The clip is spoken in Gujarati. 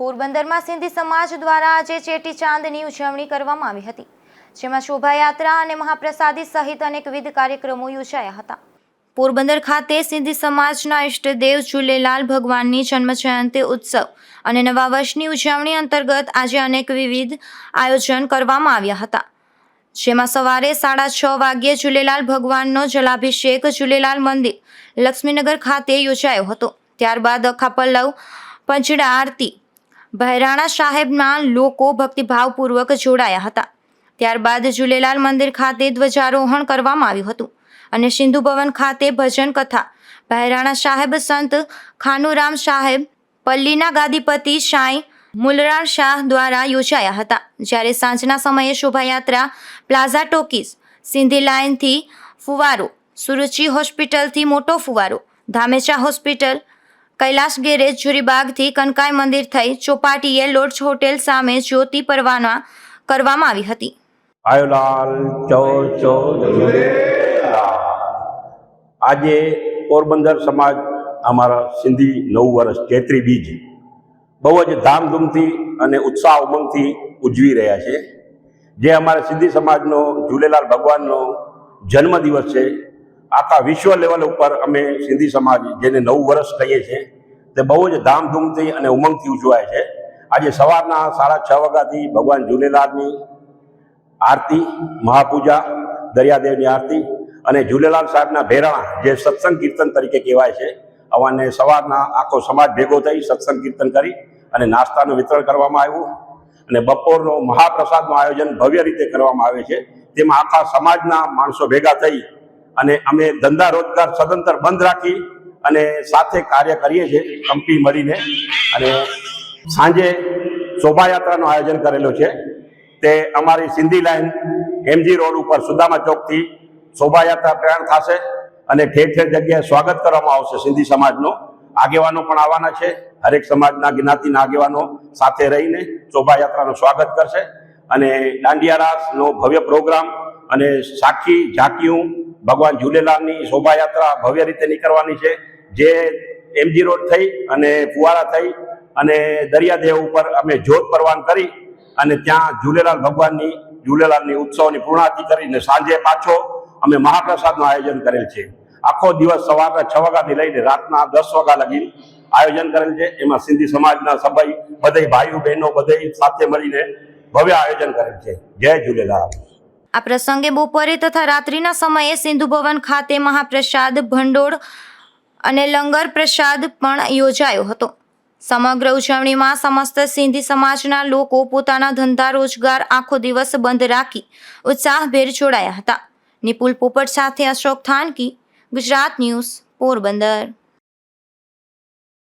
પોરબંદરમાં સિંધી સમાજ દ્વારા આજે ચેટી ચાંદની ઉજવણી કરવામાં આવી હતી, જેમાં શોભાયાત્રા અને મહાપ્રસાદી સહિત અનેકવિધ કાર્યક્રમો યોજાયા હતા. પોરબંદર ખાતે સિંધી સમાજના ઇષ્ટદેવ ઝૂલેલાલ ભગવાનની જન્મજયંતિ ઉત્સવ અને નવા વર્ષની ઉજવણી અંતર્ગત આજે અનેક વિવિધ આયોજન કરવામાં આવ્યા હતા, જેમાં સવારે સાડા છ વાગ્યે ઝૂલેલાલ ભગવાનનો જલાભિષેક ઝૂલેલાલ મંદિર, લક્ષ્મીનગર ખાતે યોજાયો હતો. ત્યારબાદ અખાપલ્લવ પંચડા આરતી બહેરાણા સાહેબના લોકો ભક્તિભાવપૂર્વક જોડાયા હતા. ત્યારબાદ ઝૂલેલાલ મંદિર ખાતે ધ્વજારોહણ કરવામાં આવ્યું હતું અને સિંધુ ભવન ખાતે ભજન કથા. બહેરાણા સાહેબ સંત ખાનુરામ સાહેબ, પલ્લીના ગાદીપતિ સાંઈ મુલરાણ શાહ દ્વારા યોજાયા હતા. જ્યારે સાંજના સમયે શોભાયાત્રા પ્લાઝા ટોકીઝ, સિંધી લાઇનથી ફુવારો, સુરુચિ હોસ્પિટલથી મોટો ફુવારો, ધામેચા હોસ્પિટલ કૈલાશ ગેરેજ, જુરીબાગથી કનકાઈ મંદિર થઈ ચોપાટીએ લોર્ડ્સ હોટેલ સામે જ્યોતિ પરવાના કરવામાં આવી હતી આયોલાલ ચો ચો ઝૂલેલાલ. આજે પોરબંદર સમાજ અમારા સિંધી નવું વર્ષ ચૈત્રી બીજ બહુ જ ધામધૂમથી અને ઉત્સાહ ઉમંગથી ઉજવી રહ્યા છે જે અમારા સિંધી સમાજનો ઝૂલેલાલ ભગવાનનો જન્મદિવસ છે આખા વિશ્વ લેવલ ઉપર અમે સિંધી સમાજ જેને નવું વર્ષ કહીએ છીએ, તે બહુ જ ધામધૂમથી અને ઉમંગથી ઉજવાય છે. આજે સવારના સાડા છ વાગ્યાથી ભગવાન ઝૂલેલાલની આરતી, મહાપૂજા, દરિયાદેવની આરતી અને ઝૂલેલાલ સાહેબના ભેરાણા જે સત્સંગ કીર્તન તરીકે કહેવાય છે, અવાને સવારના આખો સમાજ ભેગો થઈ સત્સંગ કીર્તન કરી અને નાસ્તાનું વિતરણ કરવામાં આવ્યું અને બપોરનો મહાપ્રસાદનું આયોજન ભવ્ય રીતે કરવામાં આવે છે. તેમાં આખા સમાજના માણસો ભેગા થઈ અને અમે ધંધા રોજગાર સદંતર બંધ રાખી અને સાથે કાર્ય કરીએ છીએ, કંપની મળીને. અને સાંજે શોભાયાત્રાનું આયોજન કરેલું છે. તે અમારી સિંધી લાઈન એમજી રોડ ઉપર સુદામા ચોકથી શોભાયાત્રા પ્રયાણ થશે અને ઠેર ઠેર જગ્યાએ સ્વાગત કરવામાં આવશે સિંધી સમાજનો. આગેવાનો પણ આવવાના છે. હરેક સમાજના જ્ઞાતિના આગેવાનો સાથે રહીને શોભાયાત્રાનું સ્વાગત કરશે. અને દાંડિયા રાસનો ભવ્ય પ્રોગ્રામ અને સાખી ઝાંકીયું ભગવાન ઝૂલેલાલની શોભાયાત્રા ભવ્ય રીતે નીકળવાની છે. જે એમજી રોડ થઈ અને ફુવારા થઈ અને દરિયાદેવ ઉપર અમે જોત પરવાન કરી અને ત્યાં ઝૂલેલાલ ભગવાનની ઝૂલેલાલની ઉત્સવની પૂર્ણાહતિ કરીને સાંજે પાછો અમે મહાપ્રસાદનું આયોજન કરેલ છે. આખો દિવસ સવારના છ વાગ્યાથી લઈને રાતના દસ વાગ્યા લગી આયોજન કરેલ છે. એમાં સિંધી સમાજના સભાઈ બધે ભાઈઓ બહેનો બધે સાથે મળીને ભવ્ય આયોજન કરેલ છે. જય ઝૂલેલાલ આ પ્રસંગે બપોરે તથા રાત્રિના સમયે સિંધુ ભવન ખાતે મહાપ્રસાદ, ભંડોળ અને લંગર પ્રસાદ પણ યોજાયો હતો. સમગ્ર ઉજવણીમાં સમસ્ત સિંધી સમાજના લોકો પોતાના ધંધા રોજગાર આખો દિવસ બંધ રાખી ઉત્સાહભેર જોડાયા હતા. નિપુલ પોપટ સાથે અશોક થાનકી, ગુજરાત ન્યૂઝ, પોરબંદર.